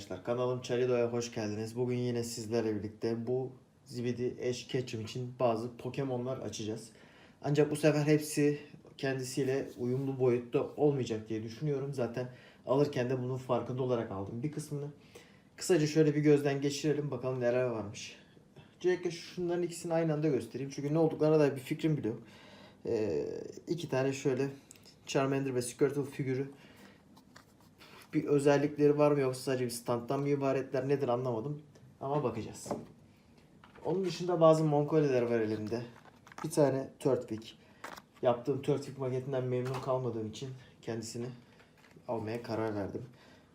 arkadaşlar. Kanalım Chalido'ya hoş geldiniz. Bugün yine sizlerle birlikte bu Zibidi Ash Ketchum için bazı Pokemon'lar açacağız. Ancak bu sefer hepsi kendisiyle uyumlu boyutta olmayacak diye düşünüyorum. Zaten alırken de bunun farkında olarak aldım bir kısmını. Kısaca şöyle bir gözden geçirelim bakalım neler varmış. Öncelikle şunların ikisini aynı anda göstereyim. Çünkü ne olduklarına dair bir fikrim bile yok. Ee, iki tane şöyle Charmander ve Squirtle figürü bir özellikleri var mı yoksa sadece bir standtan mı ibaretler nedir anlamadım. Ama bakacağız. Onun dışında bazı Mongole'ler var elimde. Bir tane Turtwig. Yaptığım Turtwig maketinden memnun kalmadığım için kendisini almaya karar verdim.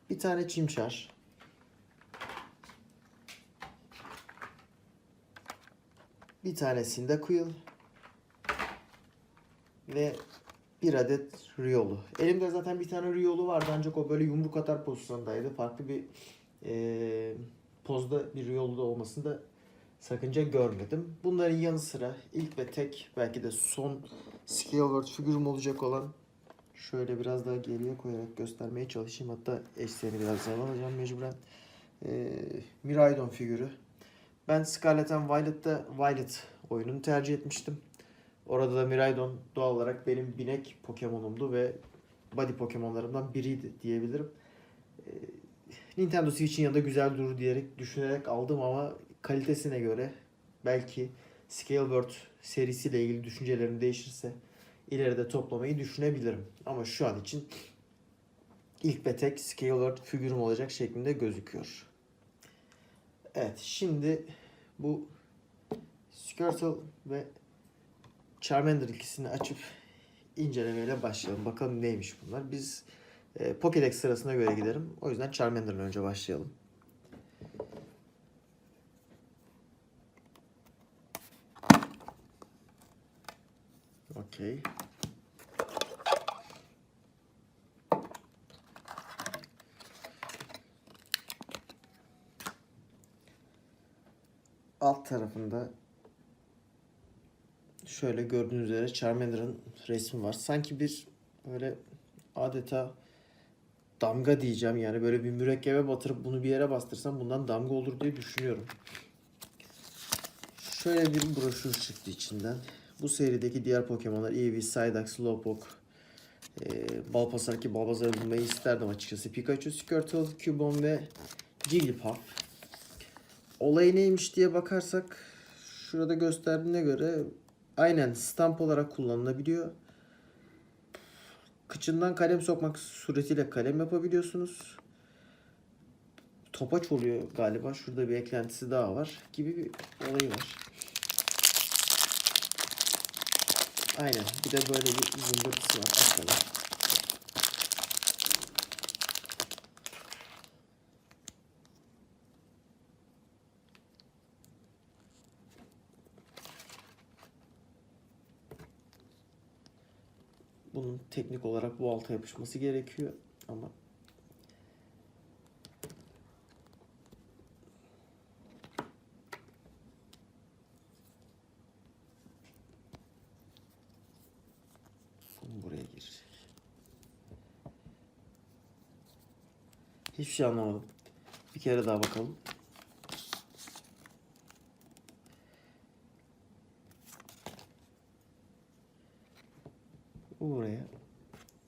Bir tane Chimchar. Bir tane Cyndaquil. Ve bir adet Riolu. Elimde zaten bir tane Riolu vardı ancak o böyle yumruk atar pozisyondaydı. Farklı bir e, pozda bir Riolu da olmasında sakınca görmedim. Bunların yanı sıra ilk ve tek belki de son Scaleward figürüm olacak olan şöyle biraz daha geriye koyarak göstermeye çalışayım. Hatta eşlerini biraz daha alacağım mecburen. E, Miraidon figürü. Ben Scarlet and Violet'ta Violet oyununu tercih etmiştim. Orada da Miraidon doğal olarak benim binek Pokemon'umdu ve body Pokemon'larımdan biriydi diyebilirim. Ee, Nintendo Switch'in yanında güzel durur diyerek düşünerek aldım ama kalitesine göre belki Scalebird serisiyle ilgili düşüncelerim değişirse ileride toplamayı düşünebilirim. Ama şu an için ilk ve tek Scalebird figürüm olacak şeklinde gözüküyor. Evet şimdi bu Squirtle ve Charmander ikisini açıp incelemeyle başlayalım. Bakalım neymiş bunlar. Biz e, Pokédex sırasına göre gidelim. O yüzden Charmander'dan önce başlayalım. Okey. Alt tarafında şöyle gördüğünüz üzere Charmander'ın resmi var. Sanki bir böyle adeta damga diyeceğim yani böyle bir mürekkebe batırıp bunu bir yere bastırsam bundan damga olur diye düşünüyorum. Şöyle bir broşür çıktı içinden. Bu serideki diğer Pokemon'lar Eevee, Psyduck, Slowpoke, e, Balpasar ki Balbazar'ı bulmayı isterdim açıkçası. Pikachu, Squirtle, Cubone ve Jigglypuff. Olay neymiş diye bakarsak şurada gösterdiğine göre aynen stamp olarak kullanılabiliyor. Kıçından kalem sokmak suretiyle kalem yapabiliyorsunuz. Topaç oluyor galiba. Şurada bir eklentisi daha var gibi bir olayı var. Aynen. Bir de böyle bir zımbırtısı var. Açalım. Bunun teknik olarak bu alta yapışması gerekiyor ama buraya girecek. Hiçbir şey anlamadım. Bir kere daha bakalım. Bu buraya.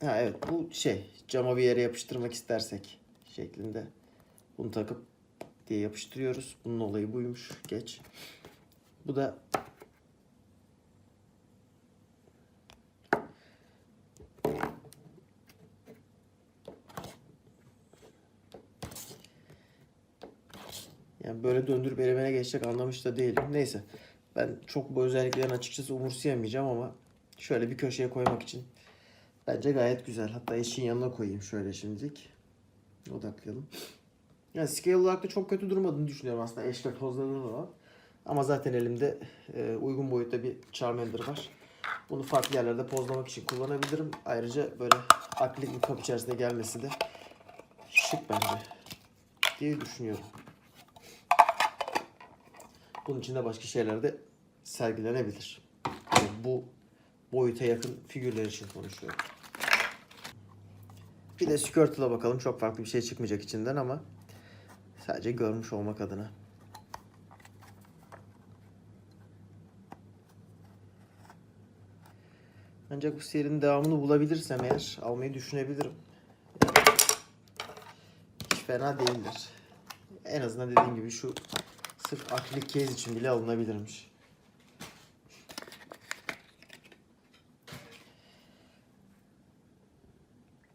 Ha evet bu şey cama bir yere yapıştırmak istersek şeklinde. Bunu takıp diye yapıştırıyoruz. Bunun olayı buymuş. Geç. Bu da Yani böyle döndürüp elemene geçecek anlamış da değilim. Neyse. Ben çok bu özelliklerini açıkçası umursayamayacağım ama şöyle bir köşeye koymak için bence gayet güzel. Hatta eşin yanına koyayım şöyle şimdilik. Odaklayalım. Yani scale olarak da çok kötü durmadığını düşünüyorum aslında eşle tozlarının olan. Ama zaten elimde e, uygun boyutta bir Charmander var. Bunu farklı yerlerde pozlamak için kullanabilirim. Ayrıca böyle akrilik bir kap içerisinde gelmesi de şık bence diye düşünüyorum. Bunun için de başka şeyler de sergilenebilir. Yani bu boyuta yakın figürler için konuşuyorum. Bir de Squirtle'a bakalım. Çok farklı bir şey çıkmayacak içinden ama Sadece görmüş olmak adına. Ancak bu serinin devamını bulabilirsem eğer almayı düşünebilirim. Hiç fena değildir. En azından dediğim gibi şu sırf akrilik case için bile alınabilirmiş.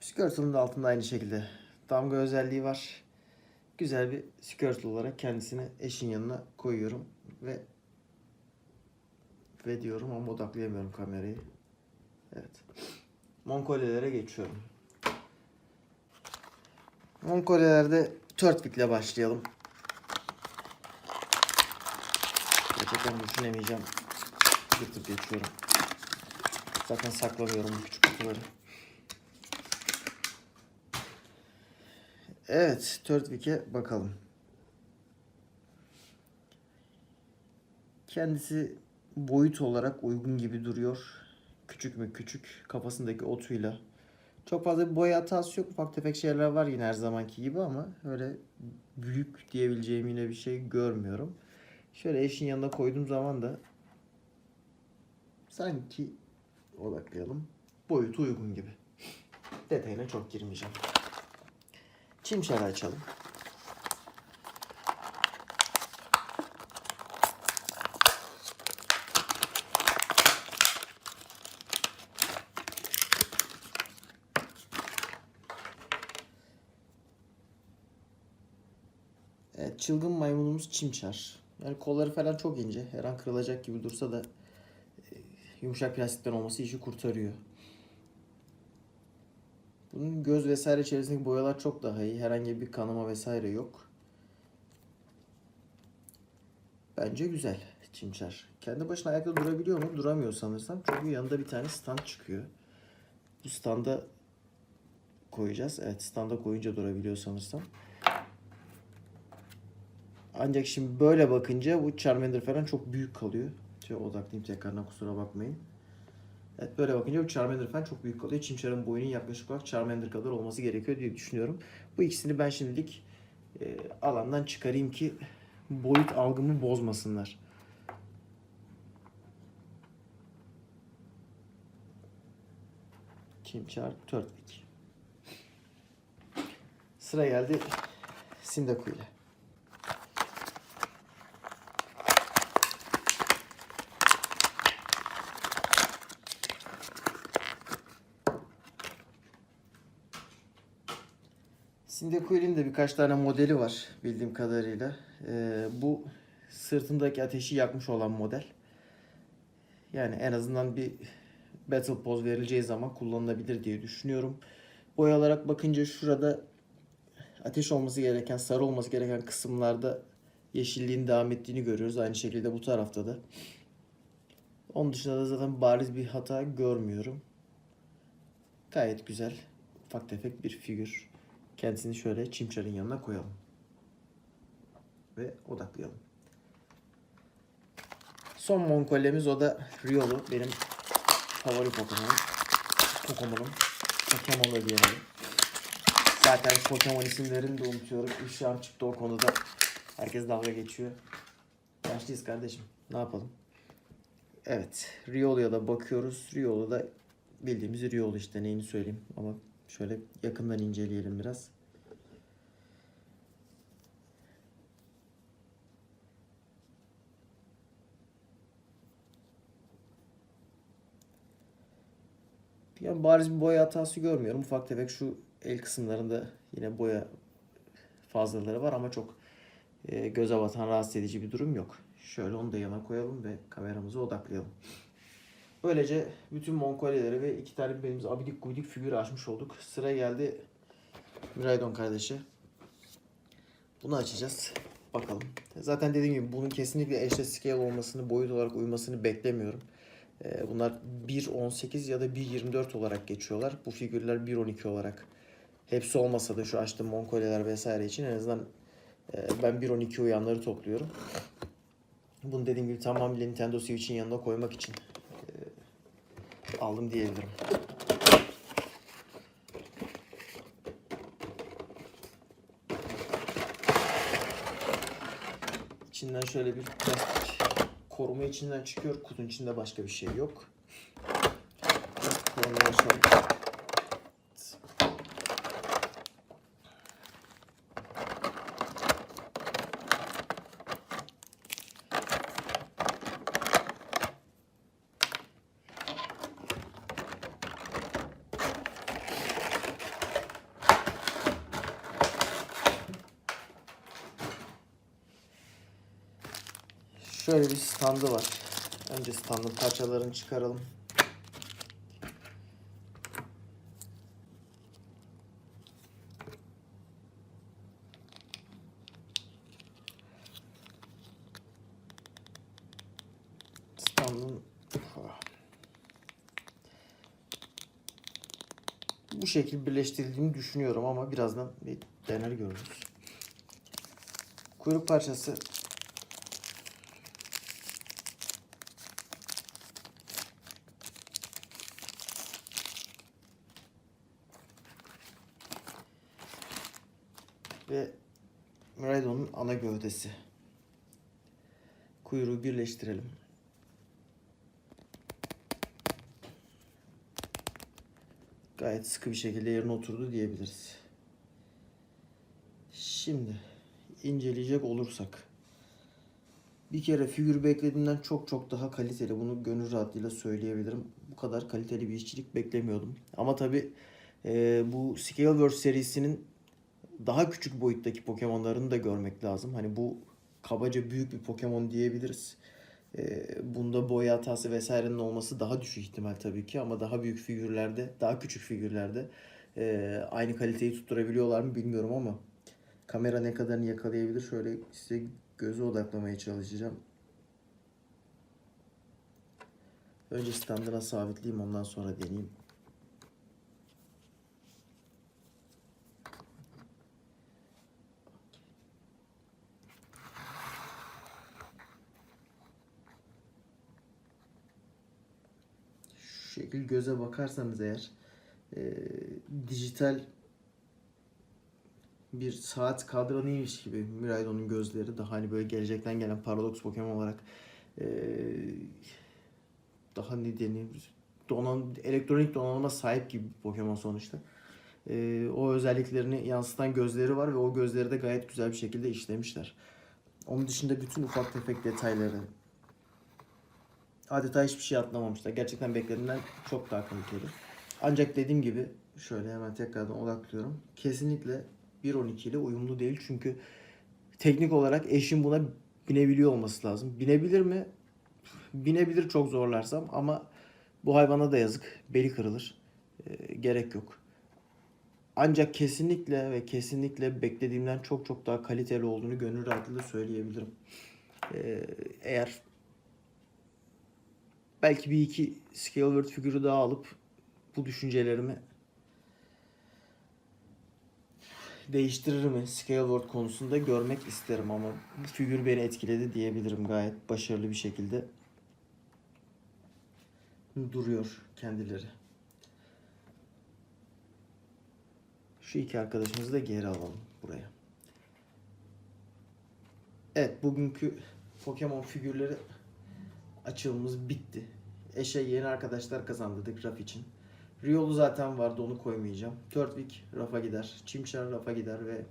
Skirtle'ın da altında aynı şekilde damga özelliği var. Güzel bir skirtle olarak kendisini eşin yanına koyuyorum ve ve diyorum ama odaklayamıyorum kamerayı. Evet. Monkolelere geçiyorum. Monkolelerde Turtwig ile başlayalım. Gerçekten düşünemeyeceğim. Yırtıp geçiyorum. Zaten saklamıyorum bu küçük kutuları. Evet, Turtwig'e bakalım. Kendisi boyut olarak uygun gibi duruyor. Küçük mü küçük kafasındaki otuyla. Çok fazla bir boya hatası yok. Ufak tefek şeyler var yine her zamanki gibi ama öyle büyük diyebileceğim yine bir şey görmüyorum. Şöyle eşin yanına koyduğum zaman da sanki odaklayalım. Boyutu uygun gibi. Detayına çok girmeyeceğim. Çimşer açalım. Evet, çılgın maymunumuz Çimçar. Yani kolları falan çok ince. Her an kırılacak gibi dursa da e, yumuşak plastikten olması işi kurtarıyor. Bunun göz vesaire içerisindeki boyalar çok daha iyi. Herhangi bir kanama vesaire yok. Bence güzel Çimçar. Kendi başına ayakta durabiliyor mu? Duramıyor sanırsam. Çünkü yanında bir tane stand çıkıyor. Bu standa koyacağız. Evet standa koyunca durabiliyor sanırsam. Ancak şimdi böyle bakınca bu Charmander falan çok büyük kalıyor. Şöyle odaklayayım tekrardan kusura bakmayın. Evet böyle bakınca bu Charmander falan çok büyük kalıyor. Çimşar'ın boyunun yaklaşık olarak Charmander kadar olması gerekiyor diye düşünüyorum. Bu ikisini ben şimdilik e, alandan çıkarayım ki boyut algımı bozmasınlar. Çimşar Turtwig. Sıra geldi Sindaku ile. Cyndaquil'in de birkaç tane modeli var bildiğim kadarıyla. Ee, bu sırtındaki ateşi yakmış olan model. Yani en azından bir battle pose verileceği zaman kullanılabilir diye düşünüyorum. Boy olarak bakınca şurada ateş olması gereken, sarı olması gereken kısımlarda yeşilliğin devam ettiğini görüyoruz. Aynı şekilde bu tarafta da. Onun dışında da zaten bariz bir hata görmüyorum. Gayet güzel. Ufak tefek bir figür. Kendisini şöyle Çimçar'ın yanına koyalım. Ve odaklayalım. Son Monkolemiz o da Riolu. Benim favori Pokemon'um. Pokemon'um. Pokemon da diyelim. Zaten Pokemon isimlerini de unutuyorum. İşam çıktı o konuda. Herkes dalga geçiyor. Yaşlıyız kardeşim. Ne yapalım? Evet. Riolu'ya da bakıyoruz. Riolu da bildiğimiz Riolu işte neyini söyleyeyim. Ama şöyle yakından inceleyelim biraz. Yani bariz bir boya hatası görmüyorum. Ufak tefek şu el kısımlarında yine boya fazlaları var ama çok e, göze batan rahatsız edici bir durum yok. Şöyle onu da yana koyalım ve kameramızı odaklayalım. Böylece bütün Monkolyeleri ve iki tane benim abidik gubidik figür açmış olduk. Sıra geldi Miraydon kardeşi. Bunu açacağız. Bakalım. Zaten dediğim gibi bunun kesinlikle eşle scale olmasını, boyut olarak uymasını beklemiyorum. Ee, Bunlar 1.18 ya da 1.24 olarak geçiyorlar. Bu figürler 1.12 olarak. Hepsi olmasa da şu açtığım Monkolyeler vesaire için en azından e, ben 1.12 uyanları topluyorum. Bunu dediğim gibi tamamıyla Nintendo Switch'in yanına koymak için aldım diyebilirim. İçinden şöyle bir plastik koruma içinden çıkıyor. Kutunun içinde başka bir şey yok. Koruma açalım. Şöyle bir standı var. Önce standın parçalarını çıkaralım. Standın bu şekil birleştirildiğini düşünüyorum ama birazdan bir dener görürüz. Kuyruk parçası ve Miraidon'un ana gövdesi. Kuyruğu birleştirelim. Gayet sıkı bir şekilde yerine oturdu diyebiliriz. Şimdi inceleyecek olursak bir kere figür beklediğimden çok çok daha kaliteli. Bunu gönül rahatlığıyla söyleyebilirim. Bu kadar kaliteli bir işçilik beklemiyordum. Ama tabi bu Scaleverse serisinin daha küçük boyuttaki Pokemon'larını da görmek lazım. Hani bu kabaca büyük bir Pokemon diyebiliriz. Ee, bunda boya hatası vesairenin olması daha düşük ihtimal tabii ki ama daha büyük figürlerde, daha küçük figürlerde e, aynı kaliteyi tutturabiliyorlar mı bilmiyorum ama kamera ne kadarını yakalayabilir şöyle size göze odaklamaya çalışacağım. Önce standına sabitleyeyim ondan sonra deneyeyim. Şekil göze bakarsanız eğer e, dijital bir saat kadranıymış gibi Miraidon'un gözleri daha hani böyle gelecekten gelen Paradox Pokemon olarak e, daha ne denir donan, elektronik donanıma sahip gibi bir Pokemon sonuçta. E, o özelliklerini yansıtan gözleri var ve o gözleri de gayet güzel bir şekilde işlemişler. Onun dışında bütün ufak tefek detayları, adeta hiçbir şey atlamamışlar. Gerçekten beklediğimden çok daha kaliteli. Ancak dediğim gibi şöyle hemen tekrardan odaklıyorum. Kesinlikle 1.12 ile uyumlu değil. Çünkü teknik olarak eşim buna binebiliyor olması lazım. Binebilir mi? Binebilir çok zorlarsam ama bu hayvana da yazık. Beli kırılır. E, gerek yok. Ancak kesinlikle ve kesinlikle beklediğimden çok çok daha kaliteli olduğunu gönül rahatlığıyla söyleyebilirim. E, eğer belki bir iki Scaleward figürü daha alıp bu düşüncelerimi değiştirir mi Scaleward konusunda görmek isterim ama bu figür beni etkiledi diyebilirim gayet başarılı bir şekilde duruyor kendileri. Şu iki arkadaşımızı da geri alalım buraya. Evet bugünkü Pokemon figürleri açılımımız bitti. Eşe yeni arkadaşlar kazandırdık raf için. Riolu zaten vardı onu koymayacağım. Turtwig rafa gider. Chimchar rafa gider ve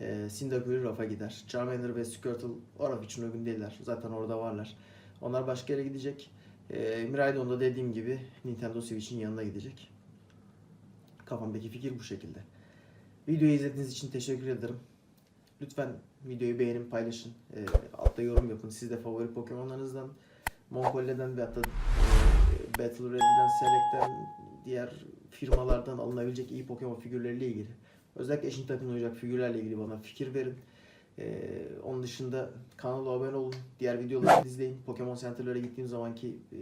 e, Cyndaquil rafa gider. Charmander ve Squirtle o raf için uygun değiller. Zaten orada varlar. Onlar başka yere gidecek. E, Miraidon da dediğim gibi Nintendo Switch'in yanına gidecek. Kafamdaki fikir bu şekilde. Videoyu izlediğiniz için teşekkür ederim. Lütfen videoyu beğenin, paylaşın. E, altta yorum yapın. Siz de favori Pokemon'larınızdan Mongolya'dan ve hatta e, Battle Ready'den, Select'ten, diğer firmalardan alınabilecek iyi Pokemon figürleriyle ilgili. Özellikle eşin takımına uyacak figürlerle ilgili bana fikir verin. Ee, onun dışında kanala abone olun. Diğer videoları izleyin. Pokemon Center'lara gittiğim zamanki e,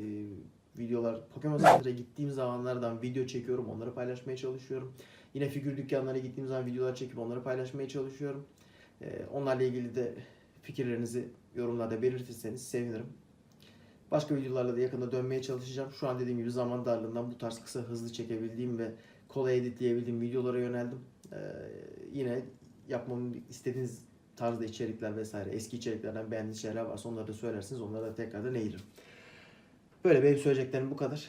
videolar, Pokemon Center'a gittiğim zamanlardan video çekiyorum. Onları paylaşmaya çalışıyorum. Yine figür dükkanlarına gittiğim zaman videolar çekip onları paylaşmaya çalışıyorum. Ee, onlarla ilgili de fikirlerinizi yorumlarda belirtirseniz sevinirim. Başka videolarla da yakında dönmeye çalışacağım. Şu an dediğim gibi zaman darlığından bu tarz kısa hızlı çekebildiğim ve kolay editleyebildiğim videolara yöneldim. Ee, yine yapmamı istediğiniz tarzda içerikler vesaire eski içeriklerden beğendiğiniz şeyler varsa onları da söylersiniz. Onlara da tekrardan eğilirim. Böyle benim söyleyeceklerim bu kadar.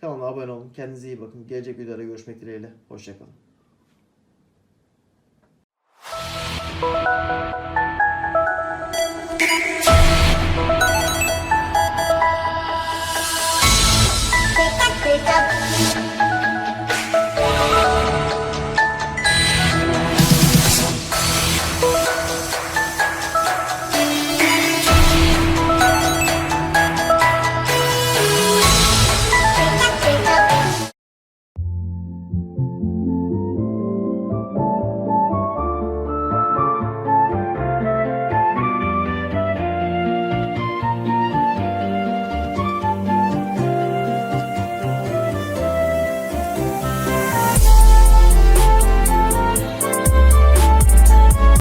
Kanalıma abone olun. Kendinize iyi bakın. Gelecek videoda görüşmek dileğiyle. Hoşçakalın.